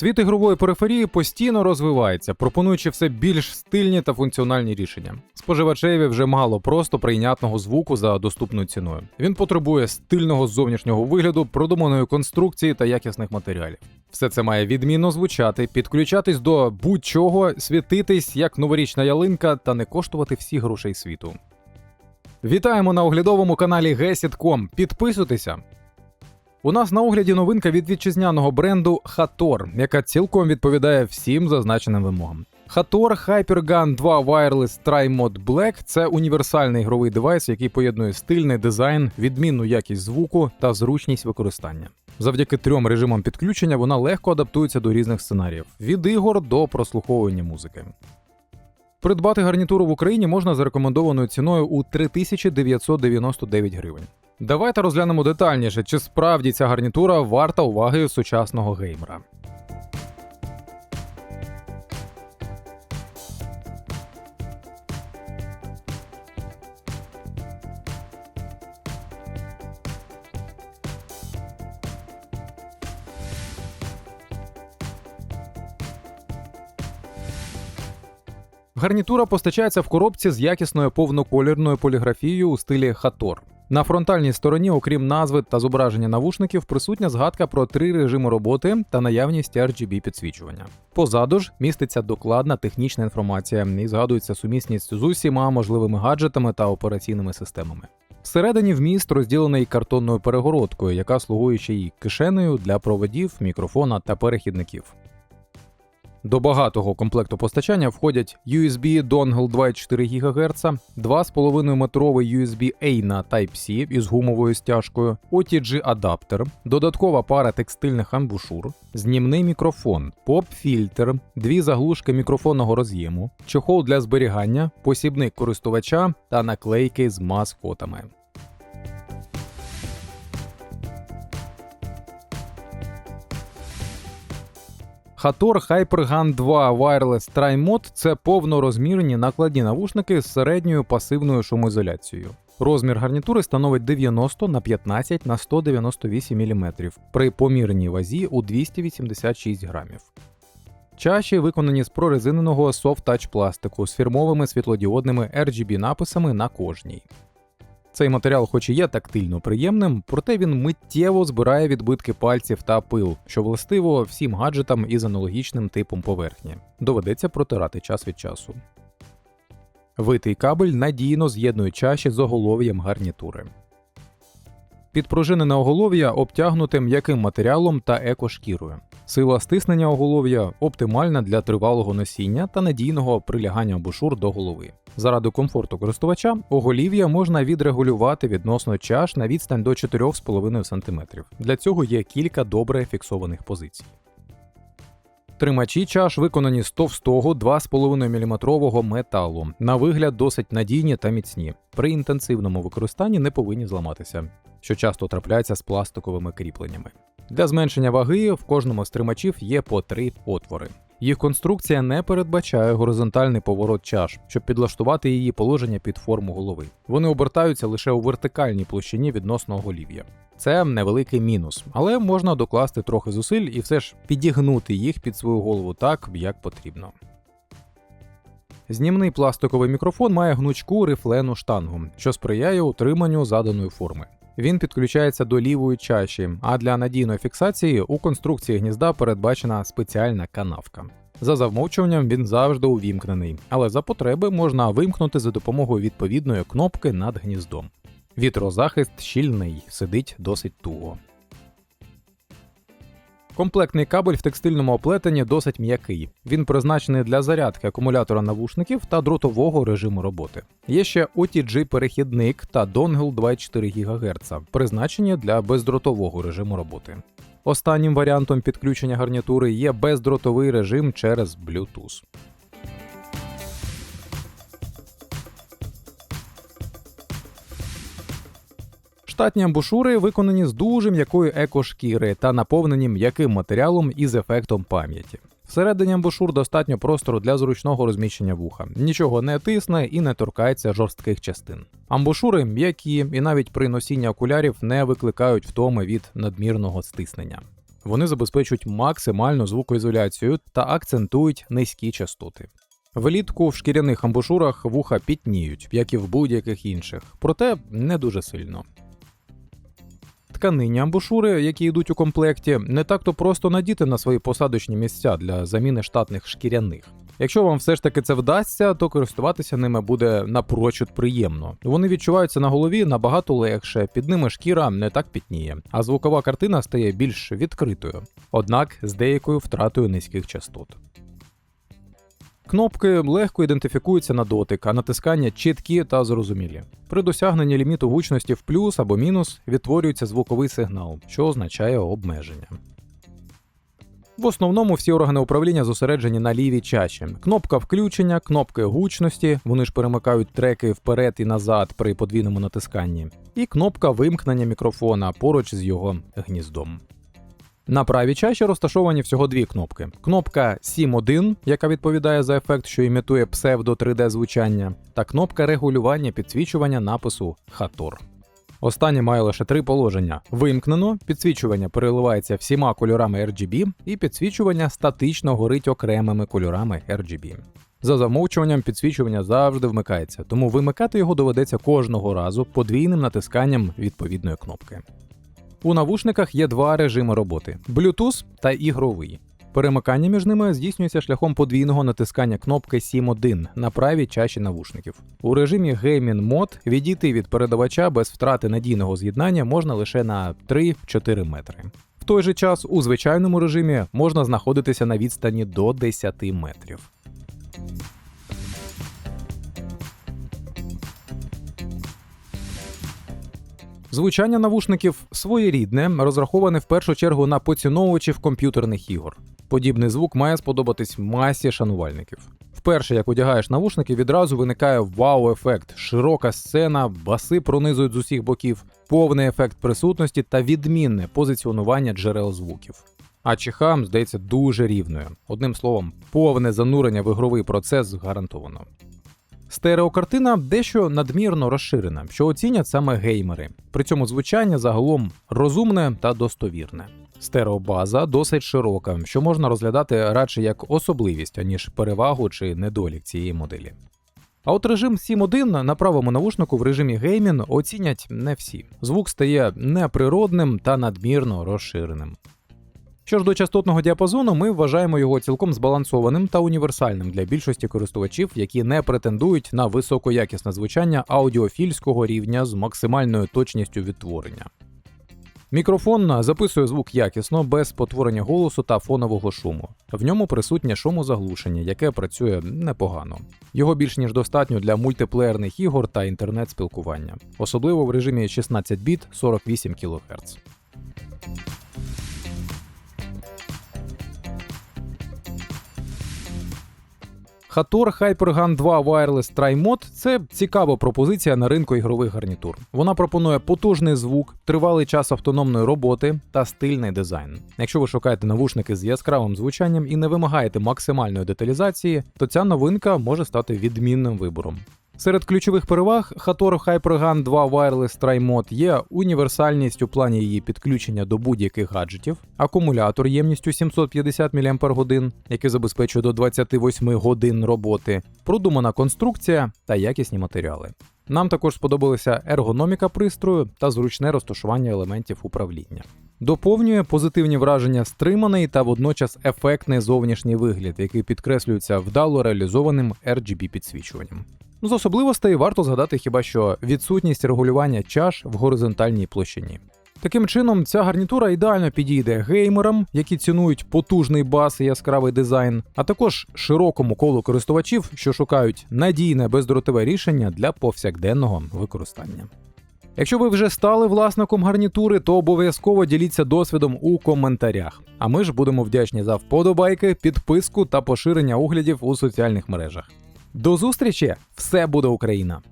Світ ігрової периферії постійно розвивається, пропонуючи все більш стильні та функціональні рішення. Споживачеві вже мало просто прийнятного звуку за доступною ціною. Він потребує стильного зовнішнього вигляду, продуманої конструкції та якісних матеріалів. Все це має відмінно звучати, підключатись до будь-чого, світитись як новорічна ялинка та не коштувати всі грошей світу. Вітаємо на оглядовому каналі Gesit.com. Підписуйтеся. У нас на огляді новинка від вітчизняного бренду Hator, яка цілком відповідає всім зазначеним вимогам. Hator HyperGun 2 Wireless Tri-Mod Black – це універсальний ігровий девайс, який поєднує стильний дизайн, відмінну якість звуку та зручність використання. Завдяки трьом режимам підключення вона легко адаптується до різних сценаріїв від ігор до прослуховування музики. Придбати гарнітуру в Україні можна за рекомендованою ціною у 3999 гривень. Давайте розглянемо детальніше, чи справді ця гарнітура варта уваги сучасного геймера. Гарнітура постачається в коробці з якісною повноколірною поліграфією у стилі Хатор. На фронтальній стороні, окрім назви та зображення навушників, присутня згадка про три режими роботи та наявність RGB підсвічування. Позаду ж міститься докладна технічна інформація і згадується сумісність з усіма можливими гаджетами та операційними системами. Всередині вміст розділений картонною перегородкою, яка слугує ще й кишенею для проводів, мікрофона та перехідників. До багатого комплекту постачання входять USB Dongle 2,4 ГГц, 2,5 метровий USB-A на Type-C із гумовою стяжкою, OTG-адаптер, додаткова пара текстильних амбушур, знімний мікрофон, поп-фільтр, дві заглушки мікрофонного роз'єму, чохол для зберігання, посібник користувача та наклейки з маскотами. Hator HyperGun 2 Wireless Tri-Mod – це повнорозмірні накладні навушники з середньою пасивною шумоізоляцією. Розмір гарнітури становить 90 на 15 на 198 мм при помірній вазі у 286 грамів. Чаші виконані з прорезиненого софт-тач пластику з фірмовими світлодіодними RGB написами на кожній. Цей матеріал, хоч і є тактильно приємним, проте він миттєво збирає відбитки пальців та пил, що властиво всім гаджетам із аналогічним типом поверхні. Доведеться протирати час від часу. Витий кабель надійно з'єднує чаші з оголов'ям гарнітури. Підпружинене оголов'я обтягнуте м'яким матеріалом та екошкірою. Сила стиснення оголов'я оптимальна для тривалого носіння та надійного прилягання бушур до голови. Заради комфорту користувача оголів'я можна відрегулювати відносно чаш на відстань до 4,5 см. Для цього є кілька добре фіксованих позицій. Тримачі чаш виконані з товстого 2,5 мм металу. На вигляд досить надійні та міцні. При інтенсивному використанні не повинні зламатися, що часто трапляється з пластиковими кріпленнями. Для зменшення ваги в кожному з тримачів є по три отвори. Їх конструкція не передбачає горизонтальний поворот чаш, щоб підлаштувати її положення під форму голови. Вони обертаються лише у вертикальній площині відносно оголів'я. Це невеликий мінус, але можна докласти трохи зусиль і все ж підігнути їх під свою голову так, як потрібно. Знімний пластиковий мікрофон має гнучку рифлену штангу, що сприяє утриманню заданої форми. Він підключається до лівої чаші, а для надійної фіксації у конструкції гнізда передбачена спеціальна канавка. За замовчуванням він завжди увімкнений, але за потреби можна вимкнути за допомогою відповідної кнопки над гніздом. Вітрозахист щільний, сидить досить туго. Комплектний кабель в текстильному оплетенні досить м'який. Він призначений для зарядки акумулятора навушників та дротового режиму роботи. Є ще OTG-перехідник та донгл 24 ГГц, призначені для бездротового режиму роботи. Останнім варіантом підключення гарнітури є бездротовий режим через Bluetooth. Штатні амбушури виконані з дуже м'якої екошкіри та наповнені м'яким матеріалом із ефектом пам'яті. Всередині амбушур достатньо простору для зручного розміщення вуха. Нічого не тисне і не торкається жорстких частин. Амбушури м'які і навіть при носінні окулярів не викликають втоми від надмірного стиснення. Вони забезпечують максимальну звукоізоляцію та акцентують низькі частоти. Влітку в шкіряних амбушурах вуха пітніють, як і в будь-яких інших, проте не дуже сильно. Тканині амбушури, які йдуть у комплекті, не так-то просто надіти на свої посадочні місця для заміни штатних шкіряних. Якщо вам все ж таки це вдасться, то користуватися ними буде напрочуд приємно. Вони відчуваються на голові набагато легше, під ними шкіра не так пітніє, а звукова картина стає більш відкритою, однак з деякою втратою низьких частот. Кнопки легко ідентифікуються на дотик, а натискання чіткі та зрозумілі. При досягненні ліміту гучності в плюс або мінус відтворюється звуковий сигнал, що означає обмеження. В основному всі органи управління зосереджені на лівій чаші. Кнопка включення, кнопки гучності, вони ж перемикають треки вперед і назад при подвійному натисканні, і кнопка вимкнення мікрофона поруч з його гніздом. На правій чаші розташовані всього дві кнопки: кнопка 7.1, яка відповідає за ефект, що імітує псевдо 3D звучання, та кнопка регулювання підсвічування напису Хатор. Останнє має лише три положення: вимкнено, підсвічування переливається всіма кольорами RGB, і підсвічування статично горить окремими кольорами RGB. За замовчуванням підсвічування завжди вмикається, тому вимикати його доведеться кожного разу подвійним натисканням відповідної кнопки. У навушниках є два режими роботи: Bluetooth та ігровий. Перемикання між ними здійснюється шляхом подвійного натискання кнопки 7.1 на правій чаші навушників. У режимі Gaming Mode відійти від передавача без втрати надійного з'єднання можна лише на 3-4 метри. В той же час у звичайному режимі можна знаходитися на відстані до 10 метрів. Звучання навушників своєрідне, розраховане в першу чергу на поціновувачів комп'ютерних ігор. Подібний звук має сподобатись масі шанувальників. Вперше, як одягаєш навушники, відразу виникає вау-ефект, широка сцена, баси пронизують з усіх боків, повний ефект присутності та відмінне позиціонування джерел звуків. А чихам здається дуже рівною. Одним словом, повне занурення в ігровий процес гарантовано. Стереокартина дещо надмірно розширена, що оцінять саме геймери. При цьому звучання загалом розумне та достовірне. Стереобаза досить широка, що можна розглядати радше як особливість, аніж перевагу чи недолік цієї моделі. А от режим 7.1 на правому навушнику в режимі геймін оцінять не всі. Звук стає неприродним та надмірно розширеним. Що ж до частотного діапазону, ми вважаємо його цілком збалансованим та універсальним для більшості користувачів, які не претендують на високоякісне звучання аудіофільського рівня з максимальною точністю відтворення. Мікрофон записує звук якісно, без спотворення голосу та фонового шуму. В ньому присутнє шумозаглушення, яке працює непогано. Його більш ніж достатньо для мультиплеєрних ігор та інтернет-спілкування, особливо в режимі 16 біт 48 кГц. Hator HyperGun 2 Wireless Tri-Mod – це цікава пропозиція на ринку ігрових гарнітур. Вона пропонує потужний звук, тривалий час автономної роботи та стильний дизайн. Якщо ви шукаєте навушники з яскравим звучанням і не вимагаєте максимальної деталізації, то ця новинка може стати відмінним вибором. Серед ключових переваг Hator HyperGun 2 Wireless Tri-Mod є універсальність у плані її підключення до будь-яких гаджетів, акумулятор ємністю 750 мАч, який забезпечує до 28 годин роботи, продумана конструкція та якісні матеріали. Нам також сподобалася ергономіка пристрою та зручне розташування елементів управління. Доповнює позитивні враження стриманий та водночас ефектний зовнішній вигляд, який підкреслюється вдало реалізованим RGB підсвічуванням. Ну, З особливостей варто згадати хіба що відсутність регулювання чаш в горизонтальній площині. Таким чином, ця гарнітура ідеально підійде геймерам, які цінують потужний бас і яскравий дизайн, а також широкому колу користувачів, що шукають надійне бездротове рішення для повсякденного використання. Якщо ви вже стали власником гарнітури, то обов'язково діліться досвідом у коментарях. А ми ж будемо вдячні за вподобайки, підписку та поширення оглядів у соціальних мережах. До зустрічі! Все буде Україна!